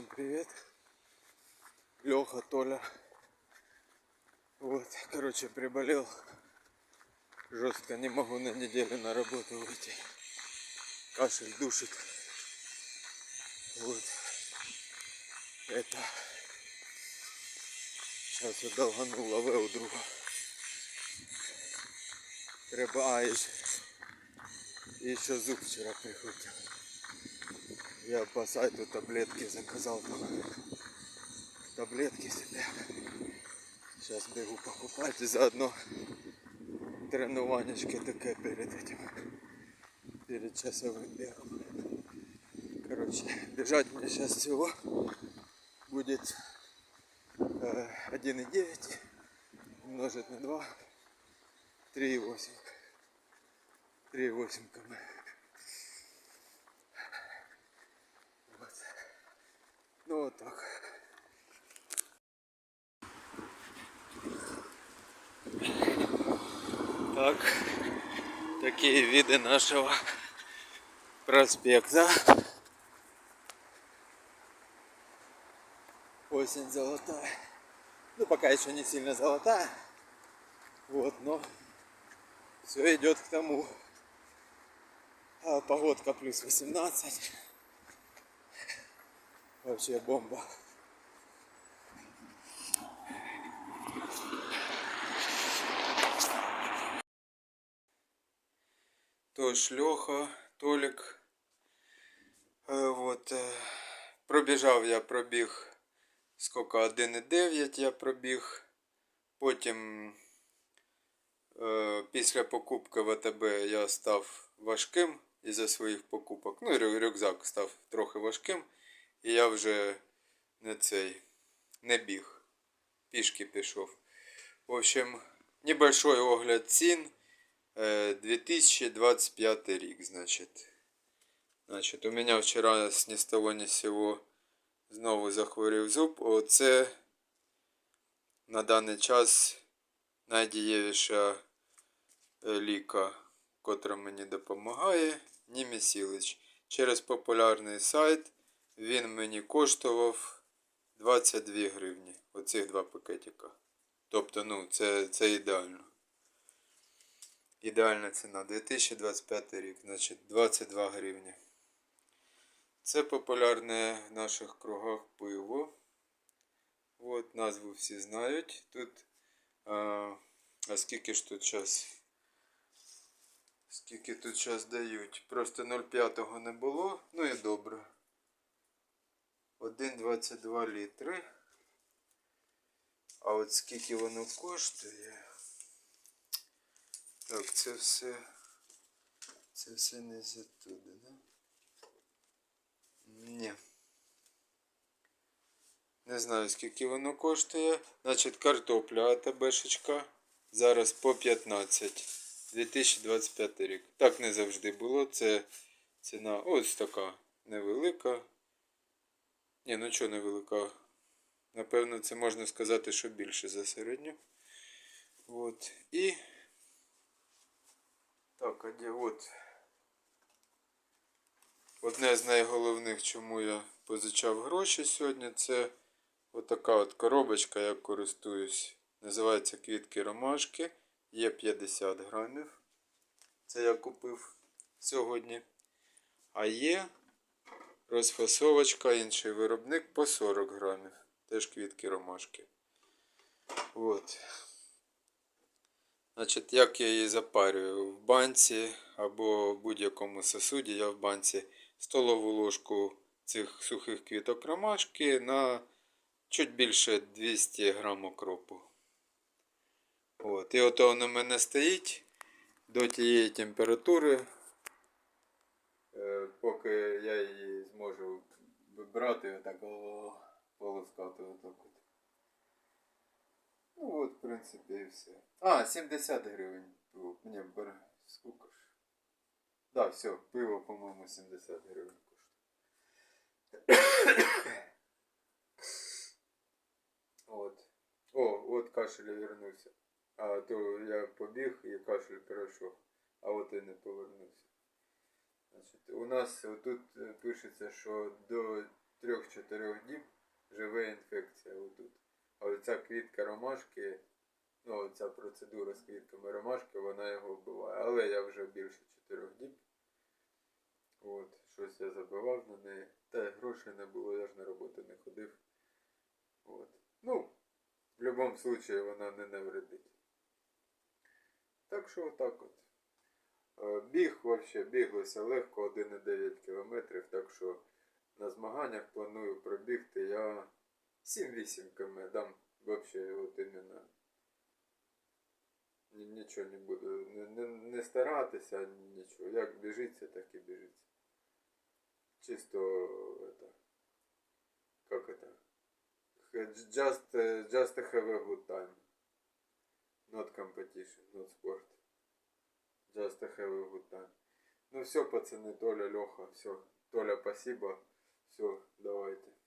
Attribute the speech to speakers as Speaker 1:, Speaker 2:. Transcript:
Speaker 1: Всем привет. Леха, Толя. Вот, короче, приболел. Жестко не могу на неделю на работу выйти. Кашель душит. Вот. Это. Сейчас я долганул лаве у друга. Треба, а, і ще- і ще зуб вчора прихватив. Я по сайту таблетки заказал. Таблетки себе. Сейчас бегу покупать и заодно тренуванечки таке перед этим. Перед часовым бегом. Короче, бежать мне сейчас всего будет э, 1,9 умножить на 2 3,8 3,8 км. Вот. Ну вот так. Так, такие виды нашего проспекта. Осень золотая. Ну, пока еще не сильно золотая. Вот, но все идет к тому. А погодка плюс 18. Вообще бомба. Тож Льоха, Толік. Е, От, е, пробіжав я пробіг скільки 1,9 я пробіг. Потім е, після покупки в АТБ я став важким із-за своїх покупок. Ну, рю- рюкзак став трохи важким. І я вже не цей не біг. Пішки пішов. В общем, небольшой огляд цін. Э, 2025 рік, значить. Значить, у мене вчора с ни з того з сього знову захворів зуб. Оце на даний час найдієвіша е, ліка, котра мені допомагає, Німісілич. Через популярний сайт він мені коштував 22 гривні. Оцих два пакетика. Тобто, ну, це, це ідеально. Ідеальна ціна 2025 рік, значить 22 гривні. Це популярне в наших кругах пиво. От, назву всі знають. Тут. А, а скільки ж тут час? Скільки тут час дають? Просто 0,5 не було, ну і добре. 1,22 літри. А от скільки воно коштує? Так, це все. Це все не з да? Ні. Не знаю, скільки воно коштує. Значить, картопля АТБшечка. Зараз по 15. 2025 рік. Так не завжди було. Це ціна ось така невелика. Ні, ну чого невелика. Напевно, це можна сказати, що більше за середню. От. І так, а де от. Одне з найголовних, чому я позичав гроші сьогодні, це отака от коробочка, я користуюсь. Називається квітки ромашки. Є 50 грамів. Це я купив сьогодні. А є розфасовочка, інший виробник по 40 грамів. Теж квітки ромашки. От. Значить, як я її запарюю? В банці або в будь-якому сосуді я в банці столову ложку цих сухих квіток ромашки на чуть більше 200 грам окропу. От. І ото воно в мене стоїть до тієї температури, е, поки я її зможу вибрати отак о, полоскати отак от. Ну от, в принципі, і все. А, 70 гривень пиво. Мені бере. Сколько ж? Да, все, пиво, по-моєму, 70 гривень коштує. От. О, от кашель вернувся. А то я побіг і кашель пройшов. А от і не повернувся. Значить, у нас тут пишеться, що до 3-4 діб живе інфекція отут. А оця квітка ромашки, ну оця процедура з квітками ромашки, вона його вбиває. Але я вже більше 4 діб. От, щось я забивав на неї. Та грошей не було, я ж на роботу не ходив. От. Ну, в будь-якому випадку вона не навредить. Так що отак от. Е, Біг вообще біглося легко 1,9 км, так що на змаганнях планую пробігти я 7-8 км дам вообще от іменно. Ні- Нічого не буду. Не, не, не старатися, нічого. Як біжиться, так і біжиться. Чисто это, как это? Х- Just, э, just to have a good time. Not competition, not sport. Just have a time. Ну все, пацаны, Толя, Леха, все. Толя, спасибо. Все, давайте.